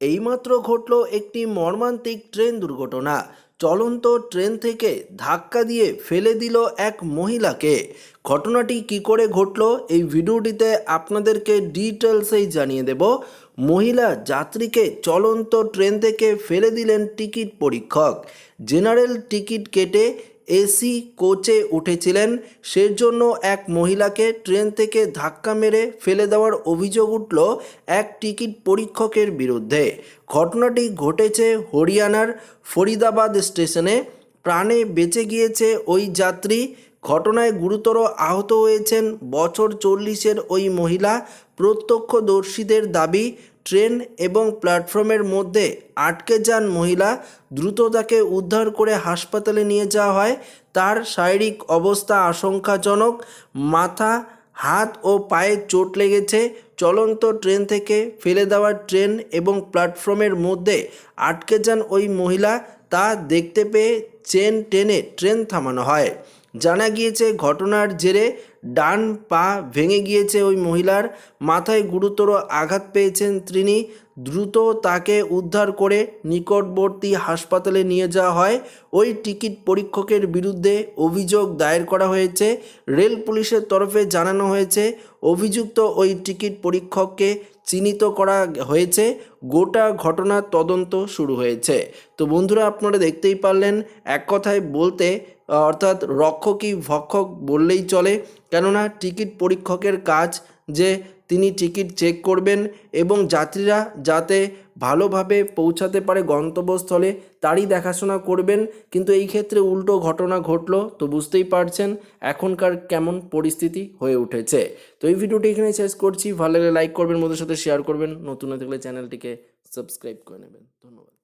এইমাত্র ঘটল একটি মর্মান্তিক ট্রেন দুর্ঘটনা। চলন্ত ট্রেন থেকে ধাক্কা দিয়ে ফেলে দিল এক মহিলাকে। ঘটনাটি কি করে ঘটল এই ভিডিওটিতে আপনাদেরকে ডিটেলসেই জানিয়ে দেব। মহিলা যাত্রীকে চলন্ত ট্রেন থেকে ফেলে দিলেন টিকিট পরীক্ষক। জেনারেল টিকিট কেটে এসি কোচে উঠেছিলেন। সেজন্য এক মহিলাকে ট্রেন থেকে ধাক্কা মেরে ফেলে দেওয়ার অভিযোগ উঠল এক টিকিট পরীক্ষকের বিরুদ্ধে। ঘটনাটি ঘটেছে হরিয়ানার ফরিদাবাদ স্টেশনে। প্রাণে বেঁচে গিয়েছে ওই যাত্রী। ঘটনায় গুরুতর আহত হয়েছেন বছর চল্লিশের ওই মহিলা। প্রত্যক্ষদর্শীদের দাবি ট্রেন এবং প্ল্যাটফর্মের মধ্যে আটকে যান মহিলা, দ্রুত তাকে উদ্ধার করে হাসপাতালে নিয়ে যাওয়া হয়। তার শারীরিক অবস্থা আশঙ্কাজনক, মাথা, হাত ও পায়ে চোট লেগেছে। চলন্ত ট্রেন থেকে ফেলে দেওয়া ট্রেন এবং প্ল্যাটফর্মের মধ্যে আটকে যান ওই মহিলা। তা দেখতে পেয়ে চেন টেনে ট্রেন থামানো হয়। জানা গিয়েছে, ঘটনার জেরে ডান পা ভেঙে গিয়েছে ওই মহিলার, মাথায় গুরুতর আঘাত পেয়েছেন তিনি। দ্রুত তাকে উদ্ধার করে নিকটবর্তী হাসপাতালে নিয়ে যাওয়া হয়। ওই টিকিট পরীক্ষকের বিরুদ্ধে অভিযোগ দায়ের করা হয়েছে। রেল পুলিশের তরফে জানানো হয়েছে, অভিযুক্ত ওই টিকিট পরীক্ষককে চিহ্নিত করা হয়েছে। গোটা ঘটনার তদন্ত শুরু হয়েছে। তো বন্ধুরা, আপনারা দেখতেই পারলেন, এক কথায় বলতে অর্থাৎ রক্ষকই ভক্ষক বললেই চলে। কেননা টিকিট পরীক্ষকের কাজ যে তিনি টিকিট চেক করবেন এবং যাত্রীরা যাতে ভালোভাবে পৌঁছাতে পারে গন্তব্যস্থলে, তারই দেখাশোনা করবেন। কিন্তু এই ক্ষেত্রে উল্টো ঘটনা ঘটলো, তো বুঝতেই পারছেন এখনকার কেমন পরিস্থিতি হয়ে উঠেছে। তো এই ভিডিওটি এখানে শেষ করছি। ভালো লাগলে লাইক করবেন মধ্যে সাথে শেয়ার করবেন। নতুন হয়ে থাকলে চ্যানেলটিকে সাবস্ক্রাইব করে নেবেন। ধন্যবাদ।